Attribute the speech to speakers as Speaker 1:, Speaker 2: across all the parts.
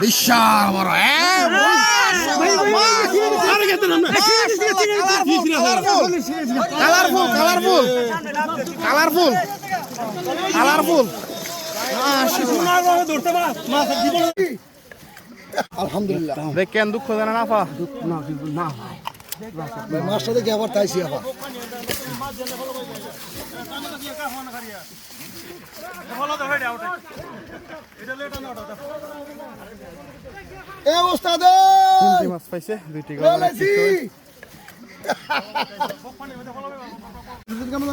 Speaker 1: বিশাল বড় হ্যাঁ, colourful colourful colourful colourful
Speaker 2: আলহামদুলিল্লাহ।
Speaker 1: দেখেন দুঃখ জানা না পা
Speaker 2: মার সাথে কি আবার তাইছি আবার এ ওস্তাদ
Speaker 1: তিনটি মাছ পাইছে দুইটি গলা
Speaker 2: কেমন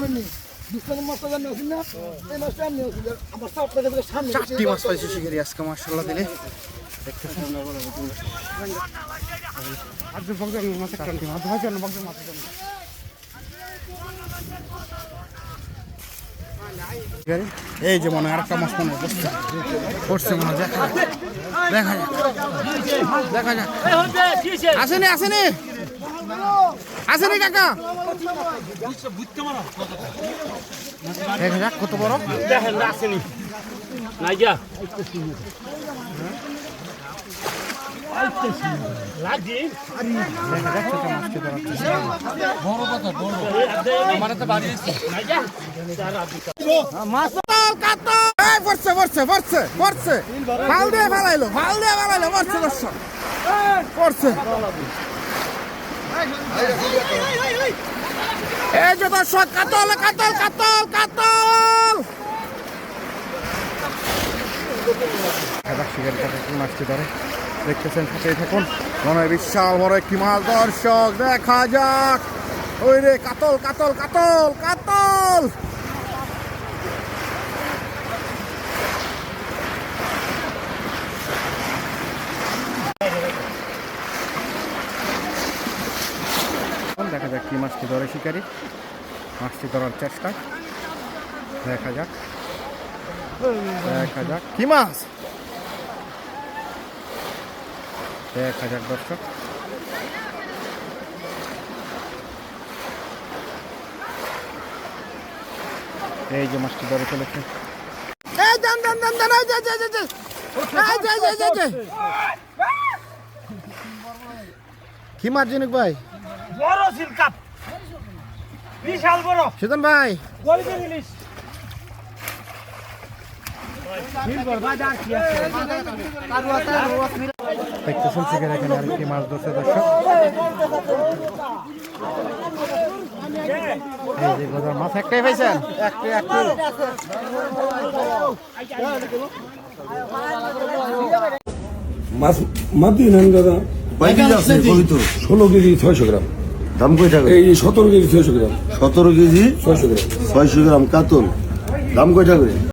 Speaker 2: না। এই
Speaker 1: চারটি মাছ পাইছে শিকারি আজকে মার্শাল্লাহ দিলে। যে মনে হয় আরেকটা মাছ মনে হয় পড়ছে মনে হয় দেখা। দেখা যাক। দেখা যাক। আসেনি আসেনি। আসেনি কাকা। দেখা যাক কত বড়।
Speaker 3: দেখেন, আসেনি। নাইজা লাগি
Speaker 1: দেখা যাক ছোট মাছটি ধরার চেষ্টা
Speaker 3: নাইজা
Speaker 1: কাতল কাতল এই পড়ছে পড়ছে পড়ছে পড়ছে ফাল দিয়ে এই যে দর্শক, কাতল কাতল কাতল কাতল। শিকারি কাছে মাছটি ধরে দেখতেছেন, সাথেই থাকুন। মনে হয় বিশাল বড় একটি মাছ দর্শক, দেখা যাক। ওই রে, কাতল কাতল কাতল কাতল! দেখা যাক কি মাছটি ধরে শিকারি। মাছটি ধরার চেষ্টা। দেখা যাক। দেখা যাক। কি মাছ? দেখা যাক দর্শক। এই যে মাছটি ধরে চলেছে। কি মাছ জিনুক ভাই?
Speaker 3: বড় সিলকাপ বিশাল বড়।
Speaker 1: সুজন ভাই।
Speaker 3: ইলিশ
Speaker 1: দেখতে কেন এখানে আরেকটি মাছ ধরছে দর্শক এই যে গজার মাছ একটাই পাইছেন একটাই একটাই
Speaker 4: মাছ দাদা ষোলো কেজি ছয়শো গ্রাম।
Speaker 5: দাম কয় টাকা
Speaker 4: এই সতেরো কেজি ছয়শো গ্রাম।
Speaker 5: সতেরো কেজি
Speaker 4: ছয়শো গ্রাম।
Speaker 5: ছয়শো গ্রাম কাতল দাম কয় টাকা করে